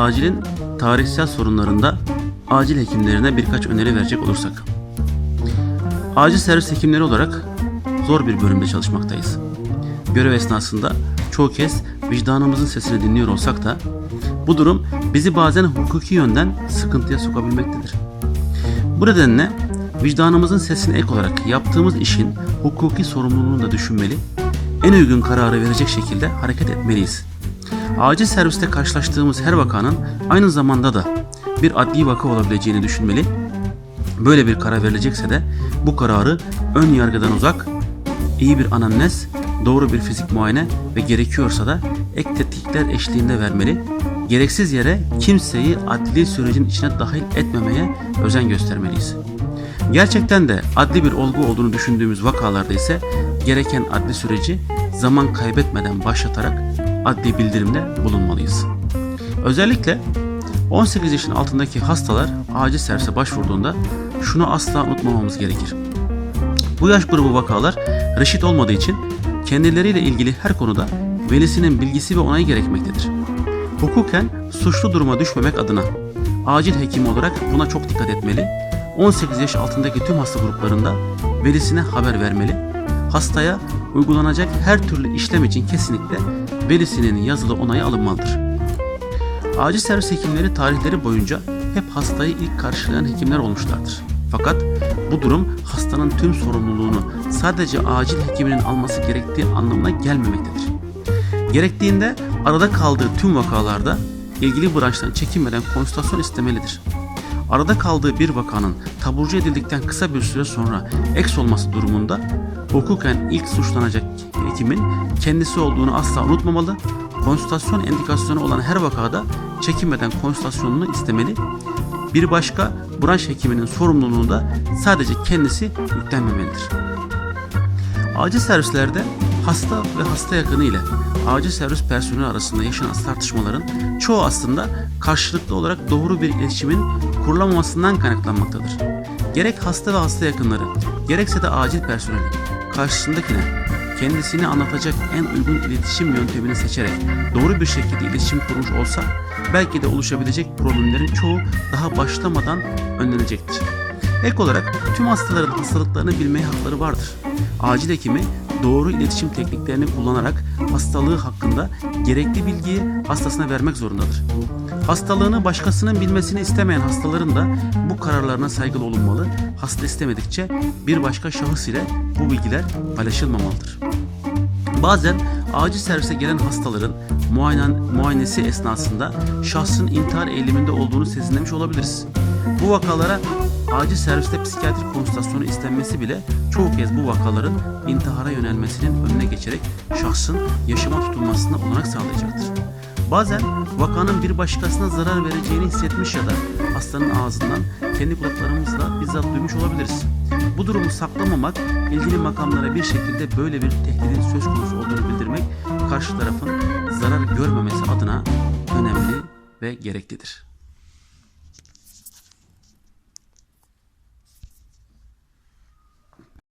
acilin tarihsel sorunlarında acil hekimlerine birkaç öneri verecek olursak. Acil servis hekimleri olarak zor bir bölümde çalışmaktayız. Görev esnasında çoğu kez vicdanımızın sesini dinliyor olsak da bu durum bizi bazen hukuki yönden sıkıntıya sokabilmektedir. Bu nedenle vicdanımızın sesine ek olarak yaptığımız işin hukuki sorumluluğunu da düşünmeli, en uygun kararı verecek şekilde hareket etmeliyiz. Acil serviste karşılaştığımız her vakanın aynı zamanda da bir adli vaka olabileceğini düşünmeli. Böyle bir karar verilecekse de bu kararı ön yargıdan uzak, iyi bir anamnez, doğru bir fizik muayene ve gerekiyorsa da ek tetkikler eşliğinde vermeli. Gereksiz yere kimseyi adli sürecin içine dahil etmemeye özen göstermeliyiz. Gerçekten de adli bir olgu olduğunu düşündüğümüz vakalarda ise gereken adli süreci zaman kaybetmeden başlatarak adli bildirimde bulunmalıyız. Özellikle 18 yaşın altındaki hastalar acil servise başvurduğunda şunu asla unutmamamız gerekir. Bu yaş grubu vakalar reşit olmadığı için kendileriyle ilgili her konuda velisinin bilgisi ve onayı gerekmektedir. Hukuken suçlu duruma düşmemek adına acil hekim olarak buna çok dikkat etmeli. 18 yaş altındaki tüm hasta gruplarında velisine haber vermeli. Hastaya uygulanacak her türlü işlem için kesinlikle velisinin yazılı onayı alınmalıdır. Acil servis hekimleri tarihleri boyunca hep hastayı ilk karşılayan hekimler olmuşlardır. Fakat bu durum hastanın tüm sorumluluğunu sadece acil hekiminin alması gerektiği anlamına gelmemektedir. Gerektiğinde arada kaldığı tüm vakalarda ilgili branştan çekinmeden konsültasyon istemelidir. Arada kaldığı bir vakanın taburcu edildikten kısa bir süre sonra eks olması durumunda hukuken ilk suçlanacak hekimin kendisi olduğunu asla unutmamalı, konsültasyon endikasyonu olan her vakada çekinmeden konsültasyonunu istemeli, bir başka branş hekiminin sorumluluğunu da sadece kendisi yüklenmemelidir. Acil servislerde hasta ve hasta yakını ile acil servis personeli arasında yaşanan tartışmaların çoğu aslında karşılıklı olarak doğru bir iletişimin kurulamamasından kaynaklanmaktadır. Gerek hasta ve hasta yakınları, gerekse de acil personeli karşısındakine kendisini anlatacak en uygun iletişim yöntemini seçerek doğru bir şekilde iletişim kurmuş olsa belki de oluşabilecek problemlerin çoğu daha başlamadan önlenecektir. Ek olarak tüm hastaların hastalıklarını bilmeye hakları vardır. Acil hekimi doğru iletişim tekniklerini kullanarak hastalığı hakkında gerekli bilgiyi hastasına vermek zorundadır. Hastalığını başkasının bilmesini istemeyen hastaların da bu kararlarına saygılı olunmalı. Hasta istemedikçe bir başka şahıs ile bu bilgiler paylaşılmamalıdır. Bazen acil servise gelen hastaların muayenen, muayenesi esnasında şahsın intihar eğiliminde olduğunu sezinlemiş olabiliriz. Bu vakalara acil serviste psikiyatrik konsültasyonu istenmesi bile çoğu kez bu vakaların intihara yönelmesinin önüne geçerek şahsın yaşama tutulmasına olanak sağlayacaktır. Bazen vakanın bir başkasına zarar vereceğini hissetmiş ya da hastanın ağzından kendi kulaklarımızla bizzat duymuş olabiliriz. Bu durumu saklamamak, ilgili makamlara bir şekilde böyle bir tehdidin söz konusu olduğunu bildirmek karşı tarafın zarar görmemesi adına önemli ve gereklidir.